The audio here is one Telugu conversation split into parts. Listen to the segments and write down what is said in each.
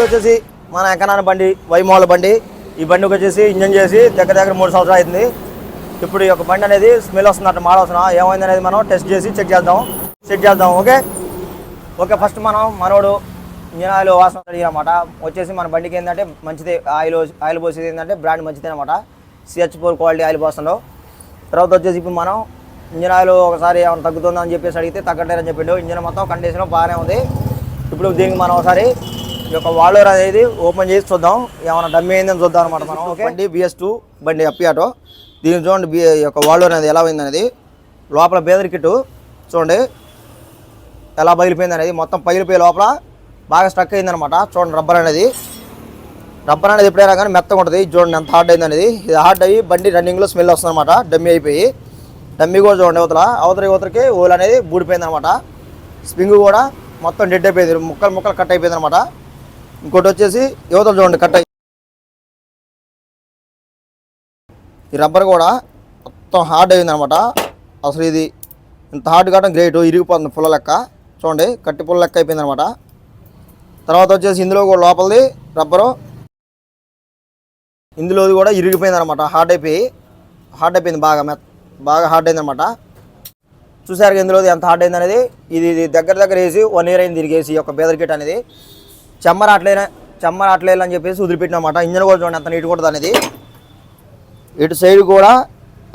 వచ్చేసి మన ఎకనాన బండి వైమోల బండి. ఈ బండికి వచ్చేసి ఇంజన్ చేసి దగ్గర దగ్గర మూడు సంవత్సరాలు అవుతుంది ఇప్పుడు ఈ యొక్క బండి అనేది స్మెల్ వస్తుందట మాడ వస్తున్నా ఏమైంది అనేది మనం టెస్ట్ చేసి చెక్ చేద్దాం. చెక్ చేద్దాం ఓకే? ఓకే ఫస్ట్ మనం మనోడు ఇంజన్ ఆయిల్ వాసన అడిగినమాట వచ్చేసి మన బండికి ఏంటంటే మంచిది ఆయిల్ ఆయిల్ పోసేది ఏంటంటే బ్రాండ్ మంచిది అనమాట సిహెచ్ ఫోర్ క్వాలిటీ ఆయిల్ పోస్తుండో తర్వాత వచ్చేసి ఇప్పుడు మనం ఇంజన్ ఆయిల్ ఒకసారి ఏమైనా తగ్గుతుందా అని చెప్పేసి అడిగితే తగ్గట్లేదని చెప్పిండు. ఇంజన్ మొత్తం కండిషన్ బాగానే ఉంది. ఇప్పుడు దీనికి మనం ఒకసారి ఈ యొక్క వాల్వర్ అనేది ఓపెన్ చేసి చూద్దాం. ఏమైనా డమ్మీ అయిందని చూద్దాం అనమాట మనం. ఓకే బండి బిఎస్ టూ బండి అప్పియాటో దీని చూడండి బి యొక్క వాల్వర్ అనేది ఎలా అయింది అనేది. లోపల బేదర్ కిట్ చూడండి. ఎలా పగిలిపోయింది అనేది. మొత్తం పగిలిపోయి లోపల బాగా స్ట్రక్ అయిందనమాట చూడండి రబ్బర్ అనేది. రబ్బర్ అనేది ఎప్పుడైనా కానీ మెత్తగా ఉంటుంది. చూడండి ఎంత హార్డ్ అయింది అనేది. ఇది హార్డ్ అయ్యి బండి రన్నింగ్లో స్మెల్ వస్తుంది అనమాట డమ్మీ అయిపోయి. డమ్మీ కూడా చూడండి అవతల. అవతల యువతలకి ఓలు అనేది బూడిపోయింది అనమాట స్ప్రింగ్ కూడా మొత్తం డెడ్ అయిపోయింది. ముక్కలు ముక్కలు కట్ అయిపోయింది అనమాట ఇంకోటి వచ్చేసి యువతలు చూడండి కట్ ఈ రబ్బర్ కూడా మొత్తం హార్డ్ అయింది అనమాట అసలు ఇది ఇంత హార్డ్ కావడం గ్రేట్ ఇరిగిపోతుంది పుల్ల లెక్క. చూడండి కట్టి పుల్ల లెక్క అయిపోయింది అనమాట తర్వాత వచ్చేసి ఇందులో కూడా లోపలిది రబ్బరు ఇందులోది కూడా ఇరిగిపోయింది అనమాట హార్డ్ అయిపోయి హార్డ్ అయిపోయింది బాగా మెత్త. బాగా హార్డ్ అయింది అనమాట చూసారు ఇందులో ఎంత హార్డ్ అయింది అనేది? ఇది దగ్గర దగ్గర వేసి వన్ ఇయర్ అయింది తిరిగేసి ఈ యొక్క బెదర్ కిట్ అనేది. చెమ్మర అట్లైనా చెమ్మర అట్లేదు అని చెప్పేసి వదిలిపెట్టినమాట. ఇంజన్ కూడా చూడండి ఎంత నీట్ కూడా అనేది. ఇటు సైడ్ కూడా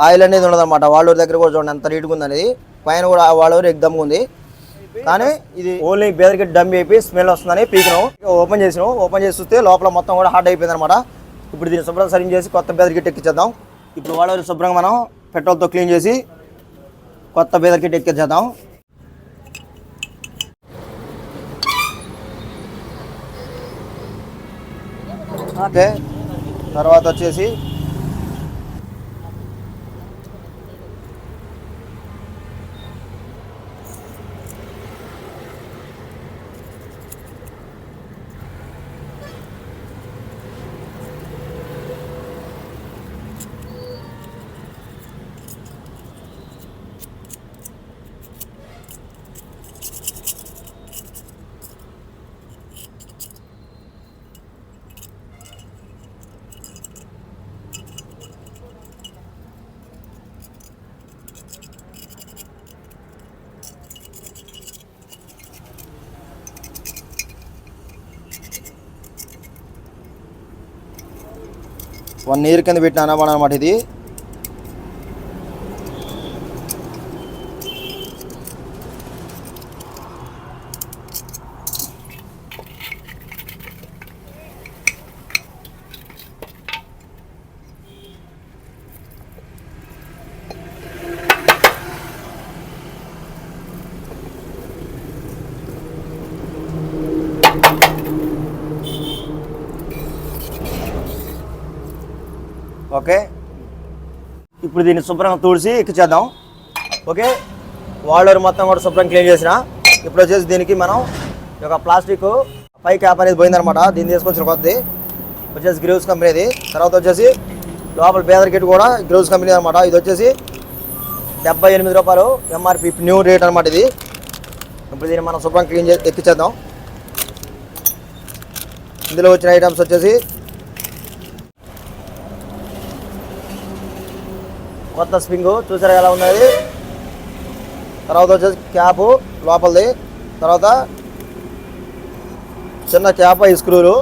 ఆయిల్ అనేది ఉండదన్నమాట. వాళ్ళ దగ్గర కూడా చూడండి ఎంత నీట్గా ఉంది అనేది. పైన కూడా వాళ్ళ ఎగ్దమ్గా ఉంది. కానీ ఇది ఓన్లీ బెదర్కి డమ్ అయిపోయి స్మెల్ వస్తుందని పీకినాం. ఓపెన్ చేసినాం. ఓపెన్ చేసి చూస్తే లోపల మొత్తం కూడా హార్డ్ అయిపోయింది అనమాట ఇప్పుడు దీన్ని శుభ్రం సరిగ్గా చేసి కొత్త బెదర్ ఎక్కించేద్దాం ఇప్పుడు వాళ్ళ శుభ్రంగా మనం పెట్రోల్తో క్లీన్ చేసి కొత్త బెదర్ కిట్ ఎక్కించేద్దాం ఓకే. తర్వాత వచ్చేసి వన్ ఇయర్ కింద పెట్టిన అనమాట ఇది. ఓకే? ఇప్పుడు దీన్ని శుభ్రంగా తుడిచి ఎక్కించేద్దాం ఓకే? వాల్డర్ మొత్తం కూడా శుభ్రం క్లీన్ చేసిన. ఇప్పుడు వచ్చేసి దీనికి మనం ఒక ప్లాస్టిక్ పై క్యాప్ అనేది పోయిందనమాట దీన్ని తీసుకొచ్చిన కొద్ది వచ్చేసి గ్రీవ్స్ కంపెనీది తర్వాత వచ్చేసి లోపల బేదర్ కిట్ కూడా గ్రీవ్స్ కంపెనీ అనమాట ఇది వచ్చేసి డెబ్బై ఎనిమిది రూపాయలు ఎంఆర్పి న్యూ రేట్ అనమాట ఇది. ఇప్పుడు దీన్ని మనం శుభ్రం క్లీన్ చేసి ఎక్కించేద్దాం ఇందులో వచ్చిన ఐటమ్స్ వచ్చేసి కొత్త స్ప్రింగ్ చూసారా ఎలా ఉన్నది? తర్వాత వచ్చేసి క్యాప్ లోపలిది. తర్వాత చిన్న క్యాప్ ఈ స్క్రూలు.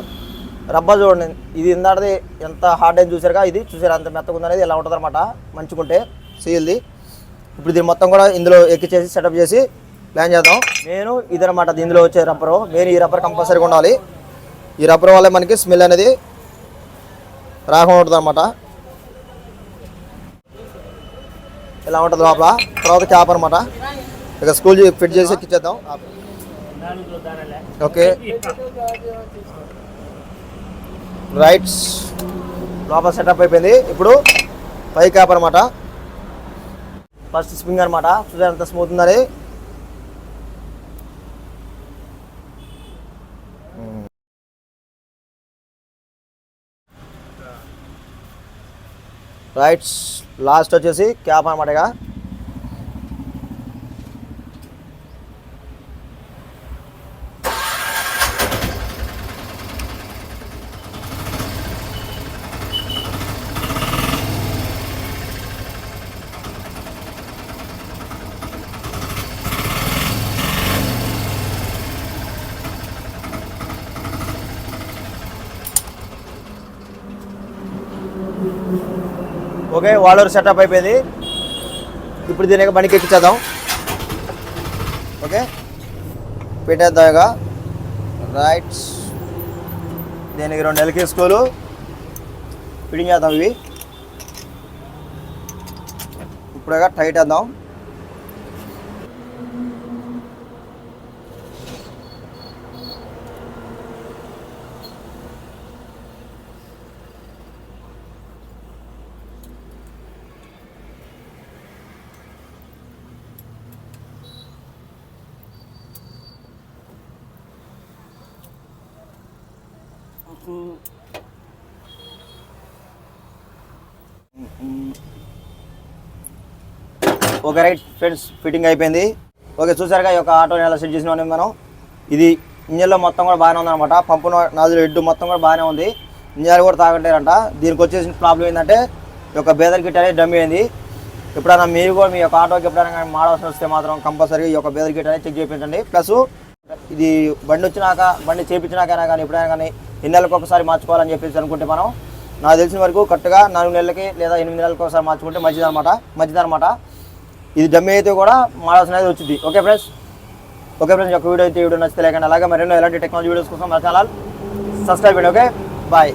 రబ్బర్ చూడండి ఇది ఇందాటిది ఎంత హార్డ్ అయింది చూసారుగా? ఇది చూసారు? అంత మెత్తగా ఉందనేది ఎలా ఉంటుంది అనమాట మంచుకుంటే సీల్ది. ఇప్పుడు దీన్ని మొత్తం కూడా ఇందులో ఎక్కిచ్చేసి సెటప్ చేసి ప్లాన్ చేద్దాం. నేను ఇదనమాట దీనిలో వచ్చే రబ్బరు నేను ఈ రబ్బర్ కంపల్సరీగా ఉండాలి. ఈ రబ్బర్ వల్ల మనకి స్మెల్ అనేది రాకుండా ఉంటుంది అనమాట ఇలా ఉంటుంది లోపల. తర్వాత క్యాప్ అనమాట ఇక స్కూల్ ఫిట్ చేసి ఎక్కిచ్చేద్దాం. ఓకే. రైట్స్. లోపల సెటప్ అయిపోయింది. ఇప్పుడు పై క్యాప్ అనమాట ఫస్ట్ స్ప్రింగ్ అనమాట చూసారు ఎంత స్మూత్ ఉందని. रईट लास्ट वे क्या अन्टा Thank. ఓకే వాళ్ళ సెటప్ అయిపోయింది. ఇప్పుడు దీనికి బండికి ఎక్కించేద్దాం ఓకే పెట్టేద్దాం ఇక. రైట్ దీనికి రెండు ఎల్కే స్కూలు ఫిట్టింగ్ చేద్దాం ఇవి. ఇప్పుడుగా టైట్ వేద్దాం. ఓకే రైట్ ఫ్రెండ్స్ ఫిట్టింగ్ అయిపోయింది. ఓకే చూసారుగా ఈ యొక్క ఆటోని ఎలా సెట్ చేసిన మనం. ఇది ఇంజన్లో మొత్తం కూడా బాగానే ఉందన్నమాట. పంపు నాజులు హెడ్ మొత్తం కూడా బాగానే ఉంది. ఇంజన్ కూడా తాగట్లేరంట దీనికి వచ్చేసిన ప్రాబ్లం ఏంటంటే ఈ యొక్క బేదర్ కిట్ అనేది డమ్ అయింది. ఎప్పుడైనా మీరు కూడా మీ యొక్క ఆటోకి ఎప్పుడైనా కానీ మాడవలసి వస్తే మాత్రం కంపల్సరీ ఈ యొక్క బేదర్ కిట్ అనేది చెక్ చేయించండి. ప్లస్ ఇది బండి వచ్చినాక బండి చేయించినాకైనా కానీ ఎప్పుడైనా కానీ ఎన్ని నెలలకు ఒకసారి మార్చుకోవాలని చెప్పేసి అనుకుంటే మనం నాకు తెలిసిన వరకు కరెక్ట్గా నాలుగు నెలలకి లేదా ఎనిమిది నెలలకు ఒకసారి మార్చుకుంటే మంచిదన్నమాట మంచిదన్నమాట ఇది డమ్మి అయితే కూడా మోడల్స్ అనేది వచ్చింది. Okay friends? ఓకే ఫ్రెండ్స్ ఒక వీడియో అయితే వీడియో నచ్చితే లేకుండా అలాగే మరెన్నో ఎలాంటి టెక్నాలజీ వీడియోస్ కోసం మన ఛానల్ సబ్స్క్రైబ్ చేయండి ఓకే? బాయ్.